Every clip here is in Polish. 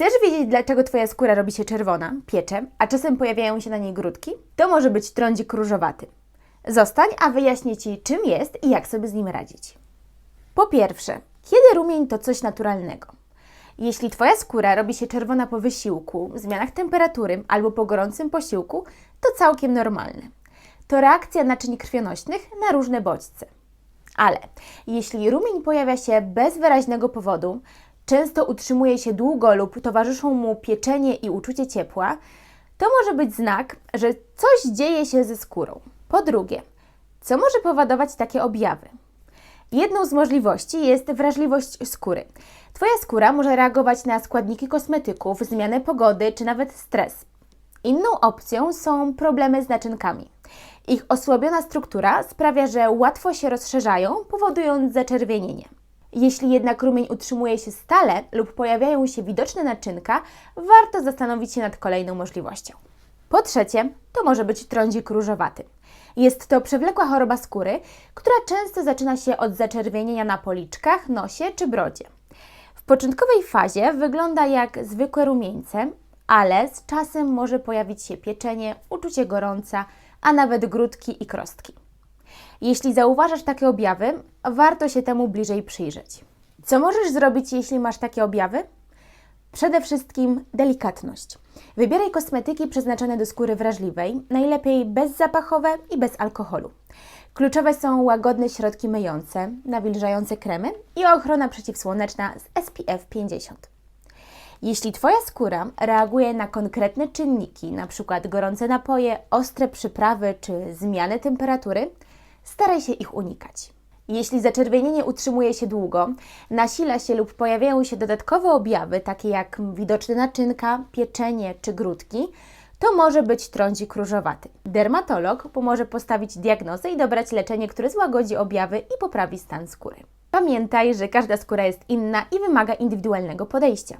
Chcesz wiedzieć, dlaczego Twoja skóra robi się czerwona, piecze, a czasem pojawiają się na niej grudki? To może być trądzik różowaty. Zostań, a wyjaśnię Ci, czym jest i jak sobie z nim radzić. Po pierwsze, kiedy rumień to coś naturalnego? Jeśli Twoja skóra robi się czerwona po wysiłku, zmianach temperatury albo po gorącym posiłku, to całkiem normalne. To reakcja naczyń krwionośnych na różne bodźce. Ale jeśli rumień pojawia się bez wyraźnego powodu, często utrzymuje się długo lub towarzyszą mu pieczenie i uczucie ciepła, to może być znak, że coś dzieje się ze skórą. Po drugie, co może powodować takie objawy? Jedną z możliwości jest wrażliwość skóry. Twoja skóra może reagować na składniki kosmetyków, zmianę pogody czy nawet stres. Inną opcją są problemy z naczynkami. Ich osłabiona struktura sprawia, że łatwo się rozszerzają, powodując zaczerwienienie. Jeśli jednak rumień utrzymuje się stale lub pojawiają się widoczne naczynka, warto zastanowić się nad kolejną możliwością. Po trzecie, to może być trądzik różowaty. Jest to przewlekła choroba skóry, która często zaczyna się od zaczerwienienia na policzkach, nosie czy brodzie. W początkowej fazie wygląda jak zwykłe rumieńce, ale z czasem może pojawić się pieczenie, uczucie gorąca, a nawet grudki i krostki. Jeśli zauważasz takie objawy, warto się temu bliżej przyjrzeć. Co możesz zrobić, jeśli masz takie objawy? Przede wszystkim delikatność. Wybieraj kosmetyki przeznaczone do skóry wrażliwej, najlepiej bezzapachowe i bez alkoholu. Kluczowe są łagodne środki myjące, nawilżające kremy i ochrona przeciwsłoneczna z SPF 50. Jeśli Twoja skóra reaguje na konkretne czynniki, np. gorące napoje, ostre przyprawy czy zmiany temperatury, staraj się ich unikać. Jeśli zaczerwienienie utrzymuje się długo, nasila się lub pojawiają się dodatkowe objawy, takie jak widoczne naczynka, pieczenie czy grudki, to może być trądzik różowaty. Dermatolog pomoże postawić diagnozę i dobrać leczenie, które złagodzi objawy i poprawi stan skóry. Pamiętaj, że każda skóra jest inna i wymaga indywidualnego podejścia.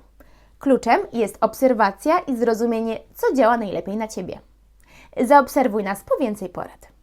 Kluczem jest obserwacja i zrozumienie, co działa najlepiej na Ciebie. Zaobserwuj nas po więcej porad.